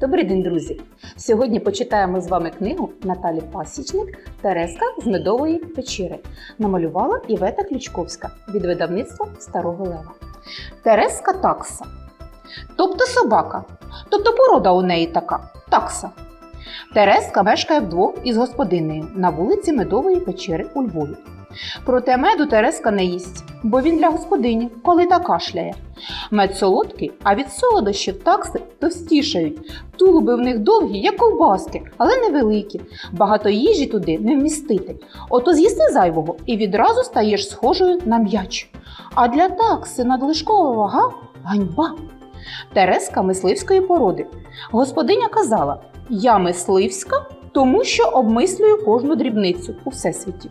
Добрий день, друзі! Сьогодні почитаємо з вами книгу Наталі Пасічник Тереска з медової печери. Намалювала Івета Ключковська від видавництва Старого Лева. Тереска такса. Тобто собака. Тобто порода у неї така такса. Тереска мешкає вдвох із господинею на вулиці Медової печери у Львові. Проте меду Тереска не їсть, бо він для господині, коли та кашляє. Мед солодкий, а від солодощів такси товстішають. Тулуби в них довгі, як ковбаски, але невеликі. Багато їжі туди не вмістити. Ото з'їсти зайвого і відразу стаєш схожою на м'яч. А для такси надлишкова вага ганьба. Тереска мисливської породи. Господиня казала: Я мисливська, тому що обмислюю кожну дрібницю у всесвіті.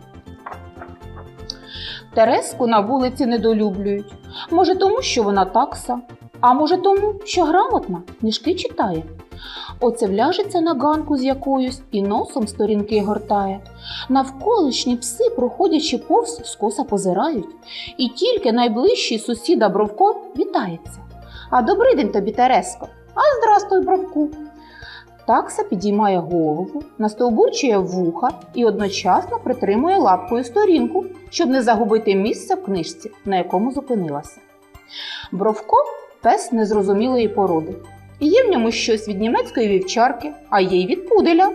Тереску на вулиці недолюблюють. Може, тому, що вона такса, а може тому, що грамотна, книжки читає. Оце вляжеться на ганку з якоюсь і носом сторінки гортає. Навколишні пси, проходячи повз, скоса позирають, і тільки найближчий сусіда Бровко вітається. А добрий день тобі, Тереско. А здрастуй, Бровку. Такса підіймає голову, настовбурчує вуха і одночасно притримує лапкою сторінку, щоб не загубити місце в книжці, на якому зупинилася. Бровко пес незрозумілої породи. Є в ньому щось від німецької вівчарки, а є й від пуделя.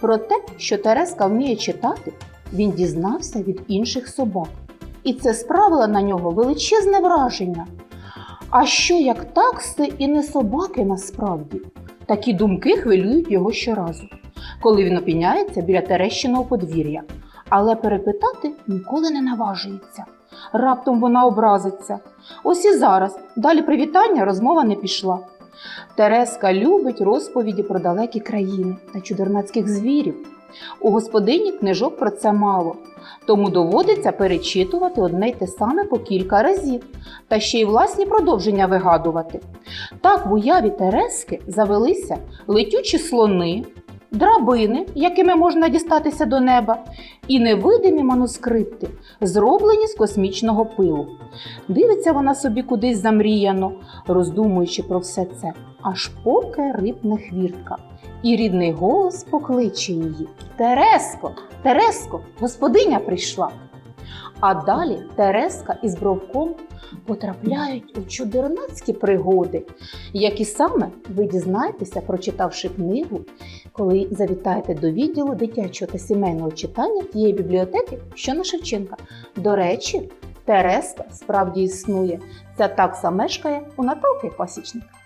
Про те, що Тереска вміє читати, він дізнався від інших собак. І це справило на нього величезне враження. А що як такси і не собаки насправді? Такі думки хвилюють його щоразу, коли він опіняється біля Терещиного подвір'я, але перепитати ніколи не наважується. Раптом вона образиться. Ось і зараз, далі привітання розмова не пішла. Тереска любить розповіді про далекі країни та чудернацьких звірів. У господині книжок про це мало, тому доводиться перечитувати одне й те саме по кілька разів, та ще й власні продовження вигадувати. Так в уяві Терески завелися летючі слони, драбини, якими можна дістатися до неба, і невидимі манускрипти, зроблені з космічного пилу. Дивиться вона собі кудись замріяно, роздумуючи про все це, аж поки рипне хвіртка. І рідний голос покличе її Тереско, Тереско, господиня прийшла. А далі Тереска із Бровком потрапляють у чудернацькі пригоди, які саме ви дізнаєтеся, прочитавши книгу, коли завітаєте до відділу дитячого та сімейного читання тієї бібліотеки, що на Шевченка. До речі, Тереска справді існує. Ця такса мешкає у Наталки Пасічника.